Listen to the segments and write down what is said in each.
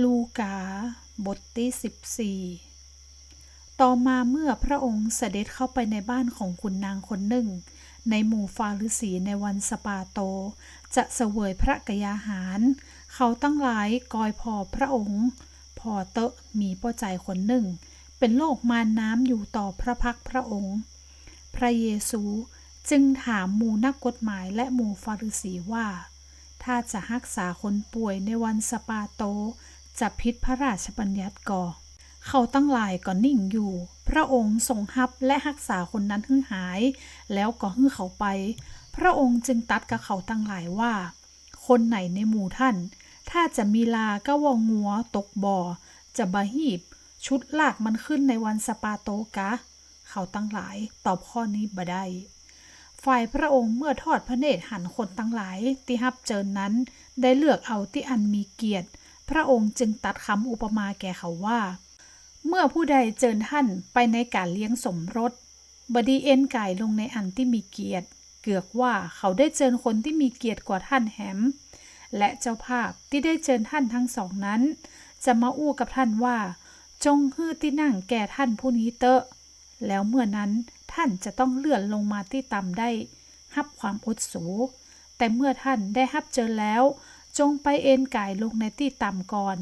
ลูกา บทที่ 14 ต่อมาเมื่อพระองค์เสด็จเข้าไปในบ้านของคุณนางคนหนึ่ง ในหมู่ฟาฤษีในวันสปาโต จะเสวยพระกยาหาร เขาตั้งหลายกอยพอพระองค์ พอเตะมีป้อใจคนหนึ่ง เป็นโลกมารน้ำอยู่ต่อพระพักพระองค์ พระเยซูจึงถามหมู่นักกฎหมายและหมู่ฟาริสีว่า ถ้าจะรักษาคนป่วยในวันสปาโต จะพิษพระราชบัญญัติก่อ เขาตั้งหลายก็นิ่งอยู่ พระองค์ทรงฮับและรักษาคนนั้นให้หาย แล้วก็ให้เขาไป พระองค์จึงตัดกับเขาตั้งหลายว่า คนไหนในหมู่ท่าน ถ้าจะมีลาก็วองงัวตกบ่อ จะบะหีบ ชุดลากมันขึ้นในวันสปาโตกะ เขาตั้งหลายตอบข้อนี้บ่ได้ฝ่ายพระองค์เมื่อทอดพระเนตรหันคนตั้งหลายที่ฮับเจิญนั้น ได้เลือกเอาที่อันมีเกียรติ พระองค์จึงตัดคำอุปมาแก่เขาว่า เมื่อผู้ใดเจิญท่านไปในการเลี้ยงสมรส บดีเอ็นกายลงในอันที่มีเกียรติ เกือกว่าเขาได้เจิญคนที่มีเกียรติกว่าท่านแหม และเจ้าภาพที่ได้เจิญท่านทั้งสองนั้น จะมาอู้กับท่านว่า จงฮื้อที่นั่งแก่ท่านผู้นี้เตอะ แล้วเมื่อนั้นท่านจะต้องเลื่อนลงมาที่ต่ำได้ฮับความอดสูแต่เมื่อท่านได้ฮับเจอแล้ว จงไปเอนกายลงในที่ต่ำก่อน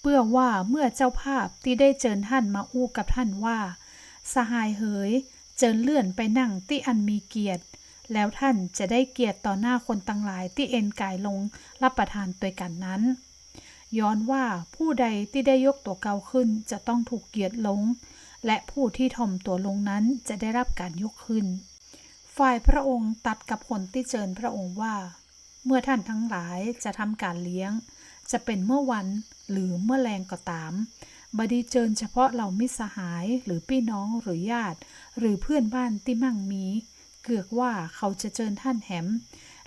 เพื่อว่าเมื่อเจ้าภาพที่ได้เจิญท่านมาอู้กับท่านว่า สหายเหย เจิญเลื่อนไปนั่งที่อันมีเกียรติ แล้วท่านจะได้เกียรติต่อหน้าคนตั้งหลายที่เอนกายลงรับประทานตัวกันนั้น ย้อนว่าผู้ใดที่ได้ยกตัวเกาขึ้นจะต้องถูกเกียรติลง และผู้ที่ถ่อมตัวลงนั้นจะได้รับการยกขึ้น ฝ่ายพระองค์ตัดกับคนที่เจิญพระองค์ว่า เมื่อท่านทั้งหลายจะทำการเลี้ยง จะเป็นเมื่อวันหรือเมื่อแรงก็ตาม บดีเจิญเฉพาะเหล่ามิสหายหรือพี่น้องหรือญาติ หรือเพื่อนบ้านที่มั่งมี เกือกว่าเขาจะเจิญท่านแหม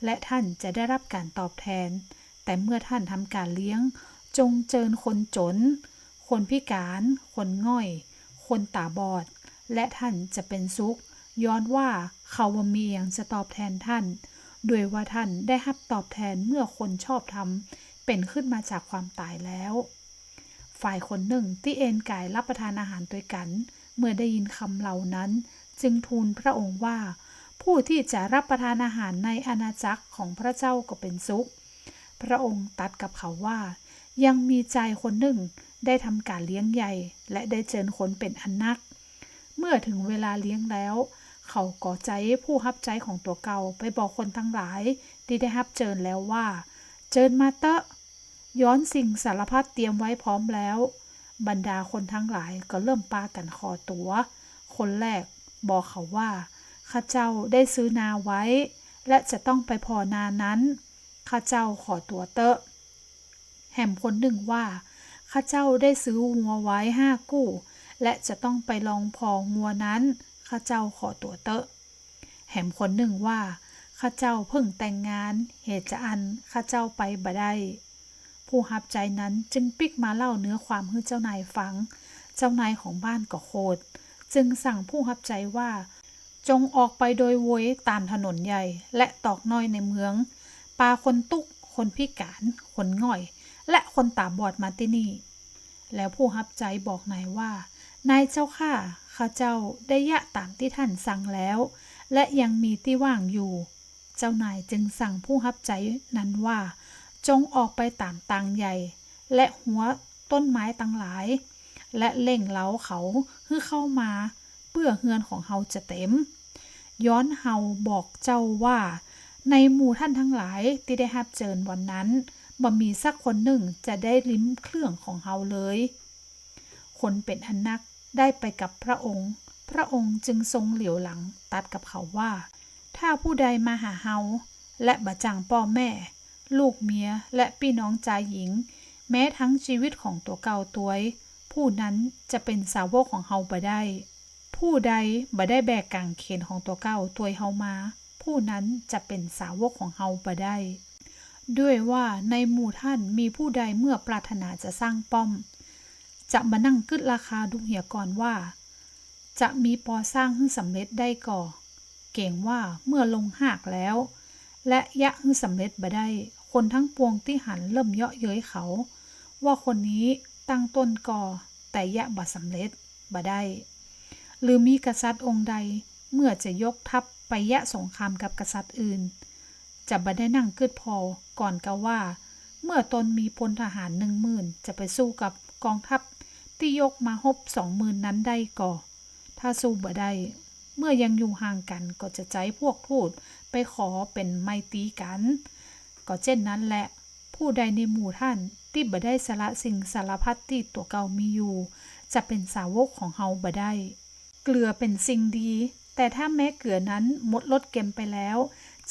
และท่านจะได้รับการตอบแทน แต่เมื่อท่านทำการเลี้ยง จงเจิญคนจน คนพิการ คนง่อย คนตาบอด และท่านจะเป็นสุข ย้อนว่าเขาว่ามีอย่างจะตอบแทนท่าน ด้วยว่าท่านได้รับตอบแทนเมื่อคนชอบทำเป็นขึ้นมาจากความตายแล้ว ฝ่ายคนหนึ่งที่เอนกายรับประทานอาหารด้วยกัน เมื่อได้ยินคำเหล่านั้น จึงทูลพระองค์ว่า ผู้ที่จะรับประทานอาหารในอาณาจักรของพระเจ้าก็เป็นสุข พระองค์ตัดกับเขาว่า ยังมีใจคนหนึ่งได้ทำการเลี้ยงใหญ่ และได้เจิญคนเป็นอันนัก เมื่อถึงเวลาเลี้ยงแล้ว เขาก่อใจผู้ฮับใจของตัวเก่าไปบอกคนทั้งหลายที่ได้ฮับเจิญแล้วว่า เจิญมาเตะย้อนสิ่งสารพัดเตรียมไว้พร้อมแล้ว บรรดาคนทั้งหลายก็เริ่มปากันคอตัว คนแรกบอกเขาว่า ข้าเจ้าได้ซื้อนาไว้ และจะต้องไปพอนานั้น ข้าเจ้าขอตัวเตอะ แหมคนหนึ่งว่า ข้าเจ้าได้ซื้องัวไว้ห้ากู้ และจะต้องไปลองพองัวนั้น ข้าเจ้าขอตัวเตอะแหมคนหนึ่งว่าข้าเจ้าเพิ่งแต่งงาน เหตุจะอันข้าเจ้าไปบ่ได้ผู้หับใจนั้นจึงปิกมาเล่าเนื้อความให้เจ้านายฟัง เจ้านายของบ้านก็โคดจึงสั่งผู้หับใจว่า จงออกไปโดยโวยตามถนนใหญ่ และตอกน้อยในเมืองปาคนตุก คนพิการ คนง่อย และคนตาบอดมาที่นี่ แล้วผู้ฮับใจบอกนายว่า นายเจ้าข้า ข้าเจ้าได้ยะตามที่ท่านสั่งแล้ว และยังมีที่ว่างอยู่ เจ้านายจึงสั่งผู้ฮับใจนั้นว่า จงออกไปตามตังใหญ่ และหัวต้นไม้ตั้งหลาย และเล่งเล้าเขาเพื่อเข้ามาเพื่อเฮือนของเฮาจะเต็ม ย้อนเฮาบอกเจ้าว่า ในหมู่ท่านทั้งหลายที่ได้รับเจิญวันนั้นบ่มีสักคนหนึ่งจะได้ลิ้มเครื่องของเฮาเลย คนเป็นอันนัก ได้ไปกับพระองค์ พระองค์จึงทรงเหลียวหลังตัดกับเขาว่า ถ้าผู้ใดมาหาเฮาและบะจังพ่อแม่ ลูกเมียและพี่น้องจายหญิง แม้ทั้งชีวิตของตัวเก่าตัวผู้นั้นจะเป็นสาวกของเฮาบ่ได้ ผู้ใดบ่ได้แบกกางเขนของตัวเก่าตัวเฮามา ผู้นั้นจะเป็นสาวกของเฮาบ่ได้ ด้วยว่าในหมู่ท่านมีผู้ใดเมื่อปรารถนาจะสร้างป้อม จะมานั่งกึดราคาดูเหียก่อนว่า จะมีปอสร้างให้สำเร็จได้ก่อ เก่งว่าเมื่อลงหากแล้ว และยะให้สำเร็จบ่ได้ คนทั้งปวงที่หันเริ่มเยาะเย้ยเขา ว่าคนนี้ตั้งต้นก่อ แต่ยะบ่สำเร็จบ่ได้ หรือมีกษัตริย์องค์ใดเมื่อจะยกทัพไปยะสงครามกับกษัตริย์อื่น จะบ่ได้นั่งกึดพอก่อนก็ว่า เมื่อตนมีพลทหารหนึ่งหมื่นจะไปสู้กับกองทัพ ที่ยกมาฮบสองหมื่นนั้นได้ก่อ ถ้าสู้บ่ได้ เมื่อยังอยู่ห่างกันก็จะใจพวกทูตไปขอเป็นไมตีกัน ก็เช่นนั้นแหละ ผู้ใดในหมู่ท่านที่บ่ได้สละสิ่งสารพัดที่ตัวเก่ามีอยู่ จะเป็นสาวกของเฮาบ่ได้ เกลือเป็นสิ่งดี แต่ถ้าแม้เกลือนั้นหมดรสเก็มไปแล้ว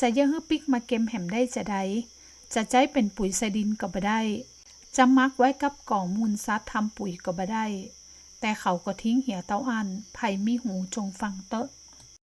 จะยังให้ปิกมาเก็มแหมได้จะใดจะใจเป็นปุ๋ยใส่ดินก็บ่ได้ จะมักไว้กับกล่องมูลซัดทำปุ๋ยก็บ่ได้ แต่เขาก็ทิ้งเหี่ยเต้าอันไผ่มีหูจงฟังเตอะ